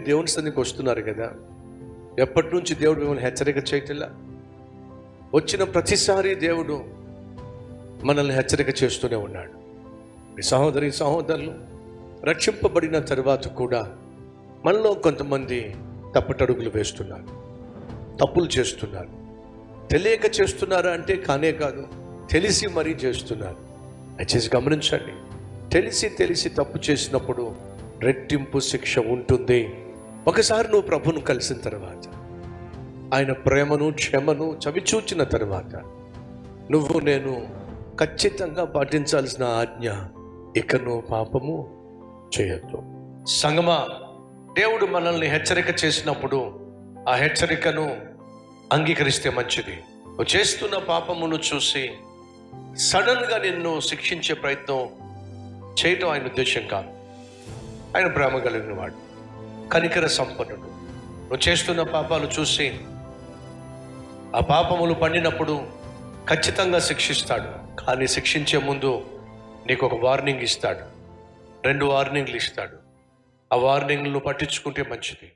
దేవుని సన్నిధికి వస్తున్నారు కదా. ఎప్పటి నుంచి దేవుడు మిమ్మల్ని హెచ్చరిక చేయటంలా? వచ్చిన ప్రతిసారి దేవుడు మనల్ని హెచ్చరిక చేస్తూనే ఉన్నాడు. మీ సహోదరి సహోదరులు రక్షింపబడిన తర్వాత కూడా మనలో కొంతమంది తప్పటడుగులు వేస్తున్నారు. తప్పులు చేస్తున్నారు. తెలియక చేస్తున్నారా అంటే కానే కాదు తెలిసి మరీ చేస్తున్నారు. దయచేసి గమనించండి. తెలిసి తెలిసి తప్పు చేసినప్పుడు రెట్టింపు శిక్ష ఉంటుంది. ఒకసారి నువ్వు ప్రభును కలిసిన తర్వాత ఆయన ప్రేమను క్షమను చవిచూచిన తర్వాత నువ్వు నేను ఖచ్చితంగా పాటించాల్సిన ఆజ్ఞ ఇక నువ్వు పాపము చేయొద్దు. సంగమా దేవుడు మనల్ని హెచ్చరిక చేసినప్పుడు ఆ హెచ్చరికను అంగీకరిస్తే మంచిది. నువ్వు చేస్తున్న పాపమును చూసి సడన్గా నిన్ను శిక్షించే ప్రయత్నం చేయటం ఆయన ఉద్దేశం కాదు. ఆయన ప్రేమ కలిగిన వాడు కనికర సంపన్నుడు. నువ్వు చేస్తున్న పాపాలు చూసి ఆ పాపములు పండినప్పుడు ఖచ్చితంగా శిక్షిస్తాడు. కానీ శిక్షించే ముందు నీకు ఒక వార్నింగ్ ఇస్తాడు. రెండు వార్నింగ్లు ఇస్తాడు. ఆ వార్నింగ్లు పట్టించుకుంటే మంచిది.